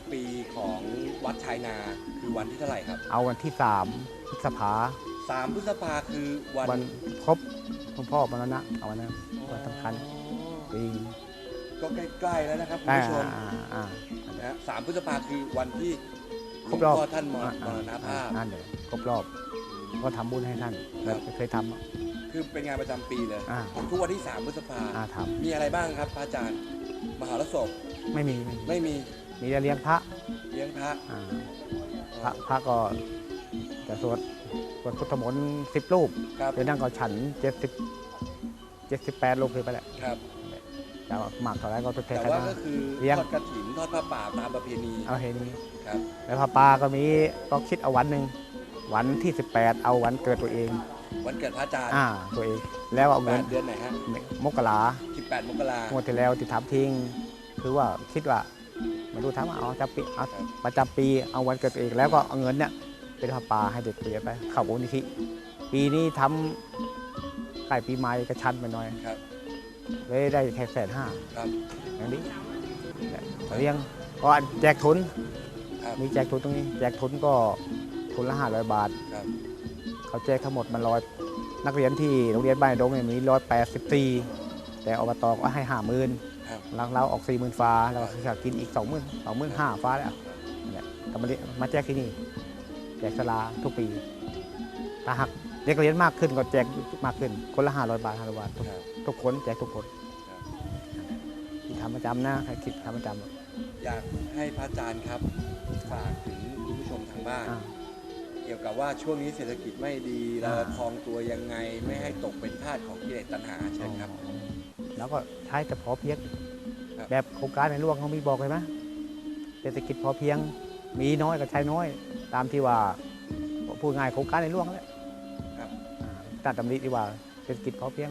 ำปีของวัดชายนาคือวันที่เท่าไหร่ครับ เอาวันที่สามพฤษภาสามพฤษภาคือวันวันครบคุณพ่อมรณะเอาวันนั้นวันสำคัญปีก็ใกล้ๆแล้วนะครับคุณอ่าผู้ชมอ่าอ่านะฮะสามพฤษภาคือวันที่หลครวงบรอบพ่อท่านมรอ่มรณภาพนั่นเลยครบรอบก็ทำบุญให้ท่านครับเคยทำอะคือเป็นงานประจำปีเลยอ่าทุกวันที่สามพฤษภาอ่าทมีอะไรบ้างครับพระอาจารย์ มหารสพำไม่มีไม่มีไม่มีมีแต่เลี้ยงพระเลี้ยงพระอ่าพระพระก็จะสวดสวดพุทธมนต์สิบรูปครับเดี๋ยวนั่งก็ฉันเจ็ดสิบเจ็ดสิบแปดรูปคือไปแหละครับ จะหมักเท่าไรก็ทดแทนแต่กันว่ามา ก็คือเลี้ยง ทอดกระถินทอดผ้าป่าตามประเพณีเอาเห็นนี้ ครับแล้วพระปาก็มีก็คิดเอาวันหนึ่งวันที่ 18 เอาวันเกิดตัวเอง วันเกิดพระอาจารย์อ่าตัวเอง แล้วเอาแปเงินดเดือนไหนฮะมกรา18มกรา งวดที่แล้วที่ทำทิ้ง คือว่าคิดว่า ไม่รู้ทำเอาจะปีเอาประจำปีเอาวันเกิดตัวเองแล้วก็เอาเงินเนี่ยเป็นพระปาให้เด็กเรียนไปเข้ามูลนิธิปีนี้ทำใกล้ปีใหม่กระชั้นไปหน่อยครับเลยได้แค่แสนห้าครับอย่างนี้เลี้ยงก็แจกทุนครับมีแจกทุนตรงนี้ แจกทุนก็ทุนละห้าร้อยบาทครับเขาแจกทั้งหมดมันร้อยนักเรียนที่โรงเรียนบ้านดงเนี่ยมีร้อยแปดสิบสี่แต่อบตก็ให้ห้าหมื่น ครับเราเราออกสี่หมื่นฟ้าเราจะกินอีกสองหมื่นสองหมื่นห้าฟ้าแล้วเนี่ยก็มาเรียนมาแจกที่นี่ แจกสลาทุกปีถ้าหากเด็กเรียนมากขึ้นก็แจกมากขึ้น คนละห้าร้อยบาทห้าร้อยบาททุกครับทุกคนแจกทุกคนครับที่ทำประจำนะใครคิดทำประจำอยากให้พระอาจารย์ครับฝากถึงคุณผู้ชมทางบ้านอ่าเกี่ยวกับว่าช่วงนี้เศรษฐกิจไม่ดีเราอ่าคลองตัวยังไง ไม่ให้ตกเป็นทาสของกิเลสตัณหาเชิญครับ แล้วก็ใช้แต่พอเพียง ครับ แบบโครงการในหลวงเขามีบอกเลยนะเศรษฐกิจพอเพียง มีน้อยก็ใช้น้อย ตามที่ว่าพูดง่ายโครงการในหลวงแหละครับอ่าตัดดำริที่ว่าเศรษฐกิจพอเพียง